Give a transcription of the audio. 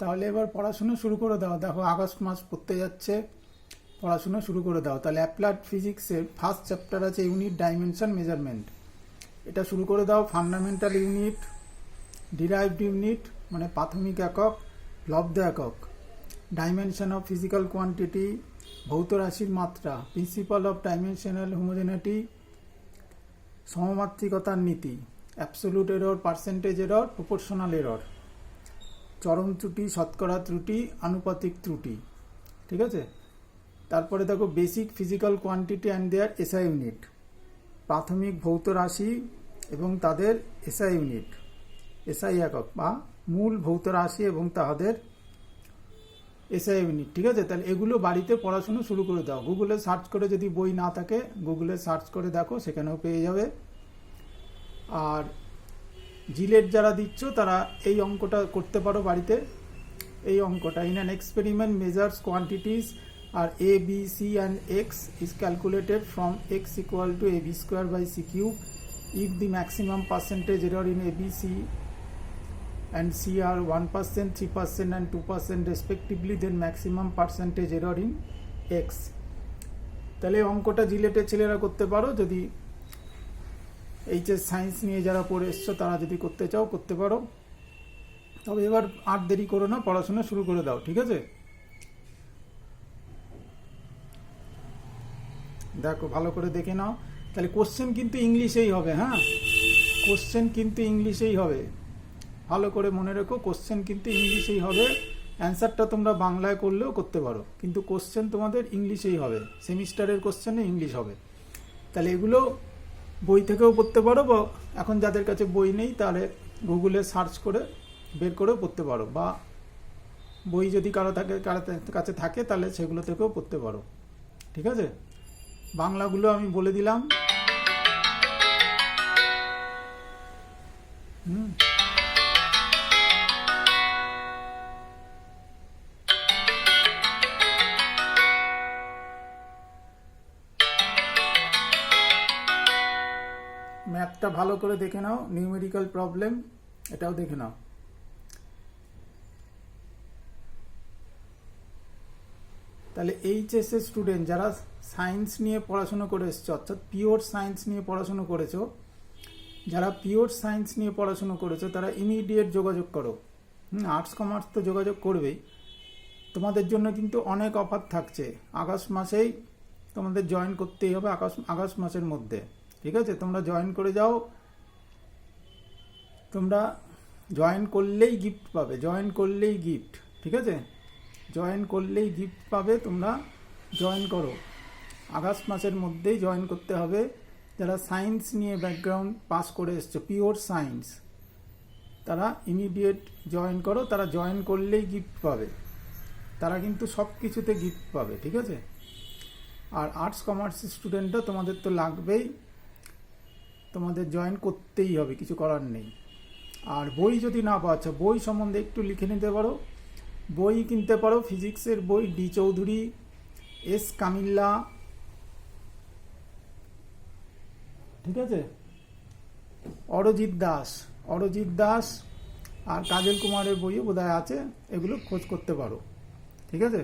তাহলে এবার পড়াশুনো শুরু করে দাও। দেখো, আগস্ট মাস পড়তে যাচ্ছে, পড়াশুনো শুরু করে দাও। তাহলে অ্যাপ্লাইড ফিজিক্সের ফার্স্ট চ্যাপ্টার আছে ইউনিট ডাইমেনশন মেজারমেন্ট এটা শুরু করে দাও ফান্ডামেন্টাল ইউনিট ডিরাইভড ইউনিট মানে প্রাথমিক একক, লব্ধ একক। ডাইমেনশন অফ ফিজিক্যাল কোয়ান্টিটি ভৌত রাশির মাত্রা প্রিন্সিপাল অফ ডাইমেনশনাল হোমোজেনিটি সমমাত্রিকতার নীতি। Absolute error percentage error proportional error চরম ত্রুটি, শতকরা ত্রুটি, আনুপাতিক ত্রুটি। ঠিক আছে? তারপরে দেখো basic physical quantity and their SI unit প্রাথমিক ভৌত রাশি এবং তাদের এসআই ইউনিট এসআই একক বা মূল ভৌত রাশি এবং তাদের এসআই ইউনিট ঠিক আছে? তাহলে এগুলো বাড়িতে পড়াশুনো শুরু করে দাও। গুগলে সার্চ করে যদি বই না থাকে গুগলে সার্চ করে দেখো, সেখানেও পেয়ে যাবে। আর জিলেট যারা দিচ্ছ তারা এই অঙ্কটা করতে পারো বাড়িতে এই অঙ্কটা in an experiment measures quantities are A B C and X is calculated from X equal to A B square by C cube if the maximum percentage error in ABC and C are 1%, 3% and 2% respectively, then maximum percentage error in X. তাহলে অঙ্কটা জিলেটের ছেলেরা করতে পারো যদি HS science নিয়ে যারা পড়ে এসছো, তারা যদি করতে চাও, করতে পারো। তবে এবার আর দেরি করো না, পড়াশোনা শুরু করে দাও, ঠিক আছে? দেখো, ভালো করে দেখে নাও। তাহলে কোশ্চেন কিন্তু ইংলিশেই হবে হ্যাঁ? কোশ্চেন কিন্তু ইংলিশেই হবে। ভালো করে মনে রেখো কোশ্চেন কিন্তু ইংলিশেই হবে। অ্যান্সারটা তোমরা বাংলায় করলেও করতে পারো। কিন্তু কোশ্চেন তোমাদের ইংলিশেই হবে। সেমিস্টারের কোশ্চেনে ইংলিশ হবে। তাহলে এগুলো বই থেকেও পড়তে পারো বা এখন যাদের কাছে বই নেই, তাহলে গুগলে সার্চ করে বের করেও পড়তে পারো। বা বই যদি কারও থাকে, কারও কাছে থাকে, তাহলে সেগুলো থেকেও পড়তে পারো। ঠিক আছে? বাংলাগুলো আমি বলে দিলাম। হুম। ম্যাথটা ভালো করে দেখে নাও নিউমেরিক্যাল প্রবলেম এটাও দেখে নাও। তাহলে এইচএস স্টুডেন্ট যারা সায়েন্স নিয়ে পড়াশুনো করে এসছো, অর্থাৎ পিওর সায়েন্স নিয়ে পড়াশুনো করেছ, যারা পিওর সায়েন্স নিয়ে পড়াশুনো করেছ, তারা ইমিডিয়েট যোগাযোগ করো। হুম আর্টস কমার্স তো যোগাযোগ করবেই। তোমাদের জন্য কিন্তু অনেক অফার থাকছে। আগস্ট মাসেই তোমাদের জয়েন করতেই হবে, আগস্ট আগস্ট মাসের মধ্যে। ঠিক আছে? তোমরা জয়েন করে যাও। তোমরা জয়েন করলেই গিফট পাবে। জয়েন করলেই গিফট ঠিক আছে? জয়েন করলেই গিফট পাবে, তোমরা জয়েন করো। আগস্ট মাসের মধ্যেই জয়েন করতে হবে। যারা সায়েন্স নিয়ে ব্যাকগ্রাউন্ড পাস করে এসছো পিওর সায়েন্স তারা ইমিডিয়েট জয়েন করো। তারা জয়েন করলেই গিফট পাবে। তারা কিন্তু সব কিছুতে গিফট পাবে, ঠিক আছে? আর আর্টস কমার্স স্টুডেন্টরা তোমাদের তো লাগবেই। তোমাদের জয়েন করতেই হবে, কিছু করার নেই। আর বই যদি না পাচ্ছ, বই সম্বন্ধে একটু লিখে নিতে পারো। বই কিনতে পারো, ফিজিক্সের বই, ডি চৌধুরী, এস কামিল্লা। ঠিক আছে? অরজিৎ দাস অরজিৎ দাস আর কাজল কুমারের বইও বোধহয় আছে, এগুলো খোঁজ করতে পারো। ঠিক আছে?